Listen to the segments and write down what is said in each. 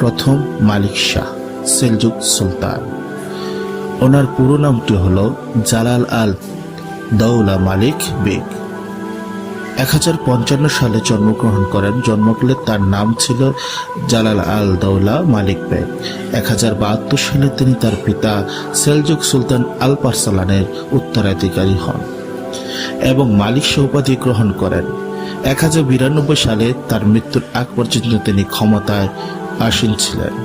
প্রথম মালিক শাহ সেলজুক সুলতান। ওনার পুরো নামটি হল জালাল আল দৌলা মালিক বেগ। এক হাজার পঞ্চান্ন সালে জন্মগ্রহণ করেন। জন্মকালে তার নাম ছিল জালাল আল দৌলা মালিক বেগ। এক হাজার বাহাত্তর সালে তিনি তার পিতা সেলজুক সুলতান আল পারসালানের উত্তরাধিকারী হন এবং মালিক উপাধি গ্রহণ করেন। এক হাজার বিরানব্বই সালে তার মৃত্যুর আগ পর্যন্ত তিনি ক্ষমতায় আসীন ছিলেন।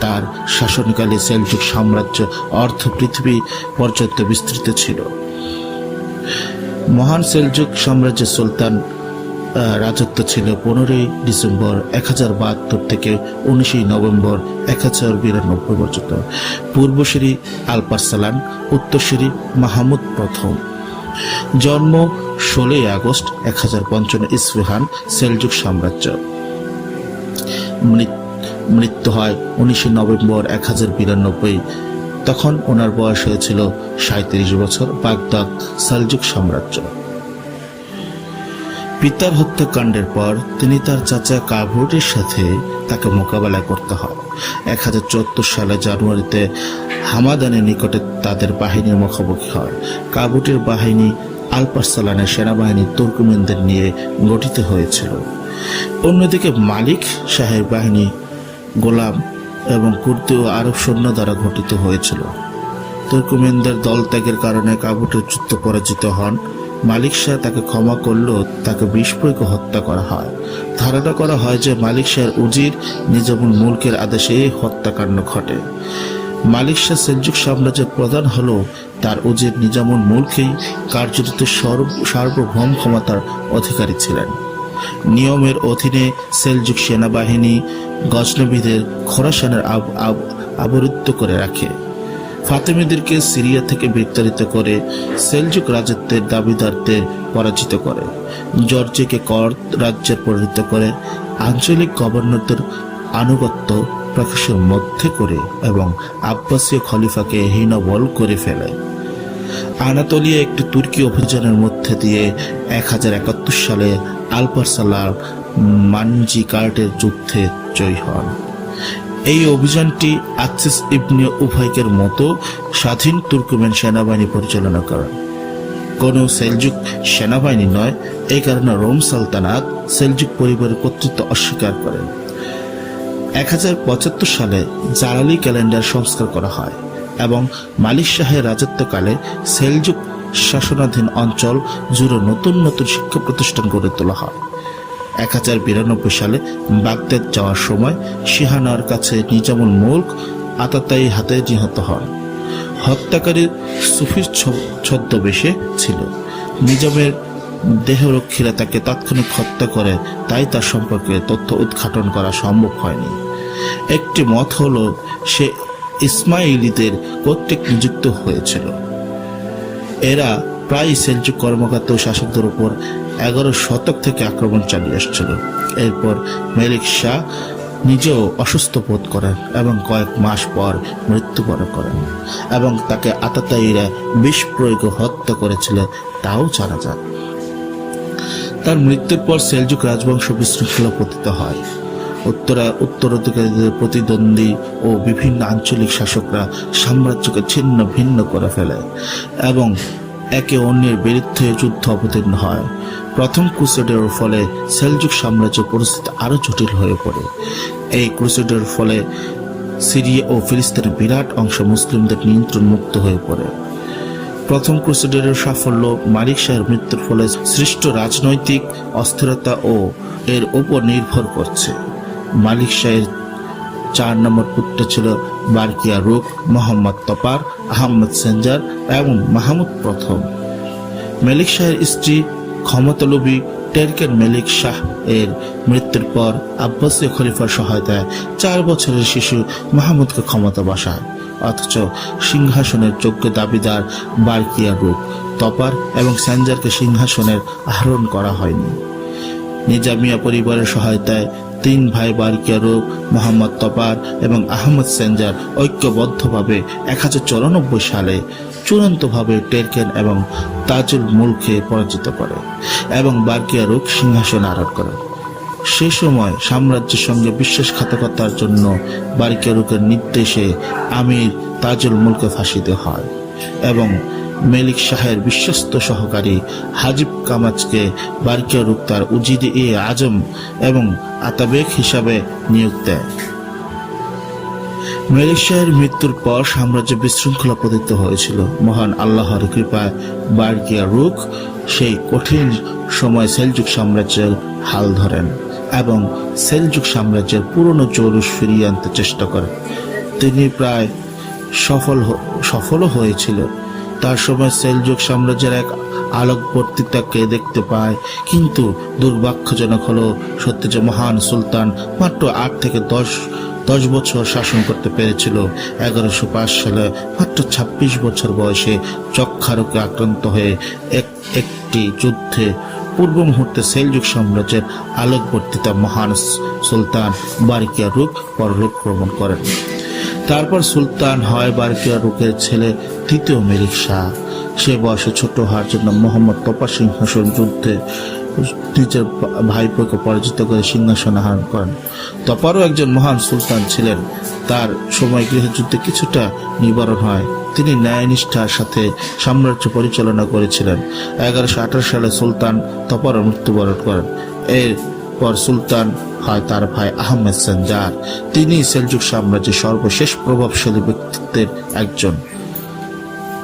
তার শাসনকালে সেলজুক সাম্রাজ্য, অর্থ, পৃথিবী পর্যন্ত বিস্তৃত ছিল। মহান সেলজুক সাম্রাজ্যের সুলতান রাজত্ব ছিল পনেরোই ডিসেম্বর এক হাজার বাহাত্তর থেকে উনিশে নভেম্বর এক হাজার বিরানব্বই পর্যন্ত। পূর্বশ্রী আলপারসালান উত্তরশ্রী মাহমুদ প্রথম। জন্ম ষোলোই আগস্ট এক হাজার পঞ্চান্ন ইসফিহান, সেলজুক সাম্রাজ্য। মৃত- মৃত্যু হয় উনিশে নভেম্বর এক হাজার বিরানব্বই। তখন ওনার বয়স হয়েছিল সাঁত্রিশ বছর বাগদাদ সালজুক সাম্রাজ্য। পিতার হত্যাকাণ্ডের পর তিনি তার চাচা কাভুরের সাথে তাকে মোকাবেলা করতে হয়। এক হাজার চুয়াত্তর সালে জানুয়ারিতে হামাদানের নিকটে তাদের বাহিনীর মুখোমুখি হয়। কাবুটের বাহিনী আলপারসালানের সেনাবাহিনী তুর্কমেনদের নিয়ে গঠিত হয়েছিল। অন্যদিকে মালিক শাহের বাহিনী গোলাম এবং কুর্দি ও আরব সৈন্য দ্বারা গঠিত হয়েছিল। তুর্কমেনদের দল ত্যাগের কারণে কাবুটের যুদ্ধ পরাজিত হন। মালিক শাহ তাকে ক্ষমা করলেও তাকে প্রয়োগে হত্যা করা হয়। ধারণা করা হয় যে মালিক শাহের উজির নিজামুল মুলকের আদেশে এই হত্যাকাণ্ড ঘটে। মালিক শাহ সেলজুক সাম্রাজ্যের প্রধান হল তার উজির নিজামুল মুলকেই কার্যরত সর্ব- সার্বভৌম ক্ষমতার অধিকারী ছিলেন। নিয়মের অধীনে সেলজুক সেনাবাহিনী গজনবীদের খোরাসানের আব- আব- আবরুদ্ধ করে রাখে। ফাতেমিদেরকে সিরিয়া থেকে বিতাড়িত করে সেলজুক রাজত্বের দাবিদারদের পরাজিত করে। জর্জিকে কর রাজ্যে পরিণত করে আঞ্চলিক গভর্নরদের আনুগত্য প্রকাশের মধ্যে করে এবং আব্বাসীয় খলিফাকে হীনবল করে ফেলে। আনাতলিয়া একটি তুর্কি অভিযানের মধ্যে দিয়ে এক হাজার একাত্তর সালে আলপারসালার মানজি কার্টের যুদ্ধে জয়ী হন। এই অভিযানটি আক্সিস ইবনে উভয়কের মতো স্বাধীন তুর্কমেন সেনাবাহিনী পরিচালনা করেন। কোনো সেলজুক সেনাবাহিনী নয় এই কারণে রোম সালতানাত সেলজুক পরিবারের কর্তৃত্ব অস্বীকার করেন এক হাজার পঁচাত্তর সালে জালালি ক্যালেন্ডার সংস্কার করা হয় এবং মালিক শাহের রাজত্বকালে সেলজুক শাসনাধীন অঞ্চল জুড়ে নতুন নতুন শিক্ষা প্রতিষ্ঠান গড়ে তোলা হয়। এক হাজার বিরানব্বই সালে বাগদাদ যাওয়ার সময় সিহানার কাছে নিজামুল মুল্ক আতাতাই হাতে নিহত হন। হত্যাকারী সুফির ছদ্মবেশে ছিল। নিজামের দেহরক্ষীরা তাকে তাৎক্ষণিক হত্যা করে, তাই তার সম্পর্কে তথ্য উদ্ঘাটন করা সম্ভব হয়নি। একটি মত হল, সে ইসমাইলিদের কর্তৃক নিযুক্ত হয়েছিল। এরা প্রায় সেলজুক কর্মকর্তা ও শাসকদের উপর এগারো শতক থেকে আক্রমণ চালিয়ে আসছিল। এরপর মেলিক শাহ নিজেও অসুস্থ বোধ করেন এবং কয়েক মাস পর মৃত্যুবরণ করেন এবং তাকে আতাতাইরা বিষ প্রয়োগ হত্যা করেছিল তাও জানা যায় তার মৃত্যুর পর সেলজুক রাজবংশ বিশৃঙ্খলা পতিত হয়। উত্তরা, উত্তরাধিকারীদের প্রতিদ্বন্দ্বী ও বিভিন্ন আঞ্চলিক শাসকরা সাম্রাজ্যকে ছিন্ন ভিন্ন করে ফেলে এবং একে অন্যের বিরুদ্ধে যুদ্ধ অবতীর্ণ হয়। প্রথম ক্রুসেডের ফলে সেলজুক সাম্রাজ্যের পরিস্থিতি আরও জটিল হয়ে পড়ে। এই ক্রুসেডের ফলে সিরিয়া ও ফিলিস্তিনের বিরাট অংশ মুসলিমদের নিয়ন্ত্রণ মুক্ত হয়ে পড়ে। প্রথম ক্রুসেডারের সাফল্য মালিক শাহের মৃত্যুর ফলে সৃষ্ট রাজনৈতিক অস্থিরতা ও এর উপর নির্ভর করছে। মালিক শাহের চার নম্বর পুত্র ছিল বারকিয়া রুক মোহাম্মদ তপার, আহমদ সেঞ্জার এবং মাহমুদ প্রথম। মেলিক শাহের স্ত্রী ক্ষমতালোভী টেরকেন মেলিক শাহ এর মৃত্যুর পর আব্বাসীয় খলিফার সহায়তায় চার বছরের শিশু মাহমুদকে ক্ষমতা বসায়, অথচ সিংহাসনের যোগ্য দাবিদার বারকিয়া রূপ তপার এবং স্যাঞ্জারকে সিংহাসনের আহরণ করা হয়নি। নিজামিয়া পরিবারের সহায়তায় তিন ভাই বারকিয়া রূপ মোহাম্মদ তপার এবং আহমদ সেঞ্জার ঐক্যবদ্ধভাবে এক সালে চূড়ান্তভাবে টেরকেন এবং তাজুল মুলকে পরাজিত করে এবং বারকিয়া রূপ সিংহাসন আরোহণ করে। সে সময় সাম্রাজ্যের সঙ্গে বিশ্বাসঘাতকতার জন্য বারিকারুকের নির্দেশে আমির তাজুল মুলকে ফাঁসি দেওয়া হয় এবং মেলিক শাহের বিশ্বস্ত সহকারী হাজিব কামাজকে বারিকারুক তার উজিদে এ আজম এবং আতাবেক হিসাবে নিয়োগ দেয়। মেলিক শাহের মৃত্যুর পর সাম্রাজ্য বিশৃঙ্খলা পতিত হয়েছিল। মহান আল্লাহর কৃপায় বার্কিয়া রুখ সেই কঠিন সময় সেলজুক সাম্রাজ্যের হাল ধরেন এবং সেলজুক সাম্রাজ্যের পুরনো জৌলুস ফিরিয়ে আনতে চেষ্টা করেন। তিনি প্রায় সফল সফলও হয়েছিল। তার সময় সেলজুক সাম্রাজ্যের এক আলোকবর্তিতাকে দেখতে পায়। কিন্তু দুর্ভাগ্যজনক হলো, সত্যি যে মহান সুলতান মাত্র আট থেকে দশ দশ বছর শাসন করতে পেরেছিল। এগারোশো পাঁচ সালে মাত্র ছাব্বিশ বছর বয়সে যক্ষারোগে আক্রান্ত হয়ে এক, একটি যুদ্ধে পূর্ব মুহূর্তে সেলজুক সাম্রাজ্যের আলোকবর্তিতা মহান সুলতান বারিকিয়া রূপ, পরলোক ভ্রমণ করেন। তারপর সুলতান হয় বারকিয়া রুকের ছেলে তৃতীয় মেরিক শাহ সে বয়সে ছোট হওয়ার জন্য মোহাম্মদ তপা সিংহাসন যুদ্ধে নিজের ভাইপোকে পরাজিত করে সিংহাসন আহরণ করেন। তপারও একজন মহান সুলতান ছিলেন। তার সময় গৃহযুদ্ধে কিছুটা নিবারণ হয়। তিনি ন্যায়নিষ্ঠার সাথে সাম্রাজ্য পরিচালনা করেছিলেন। এগারোশো সালে সুলতান তপারও মৃত্যুবরণ করেন। এর পর সুলতান হয় তার ভাই আহমেদ সঞ্জার তিনি সেলজুক সাম্রাজ্যের সর্বশেষ প্রভাবশালী ব্যক্তিত্বের একজন।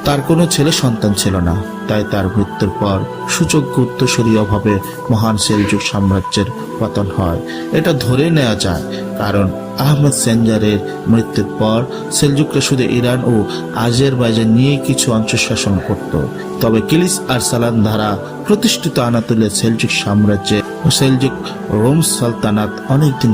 তার কোনো ছেলে সন্তান ছিল না, তাই তার মৃত্যুর পর সুযোগ্য উত্তরসূরি অভাবে মহান সেলজুক সাম্রাজ্যের পতন হয়। এটা ধরে নেওয়া যায়, কারণ আহমেদ সেনজারের মৃত্যুর পর সেলজুকরা শুধু ইরান ও আজেরবাইজান নিয়ে কিছু অংশ শাসন করত। তবে কিলিস আর সালান দ্বারা প্রতিষ্ঠিত আনাতুলের সেলজুক সাম্রাজ্যে সেলজুক রোম সালতানাত অনেকদিন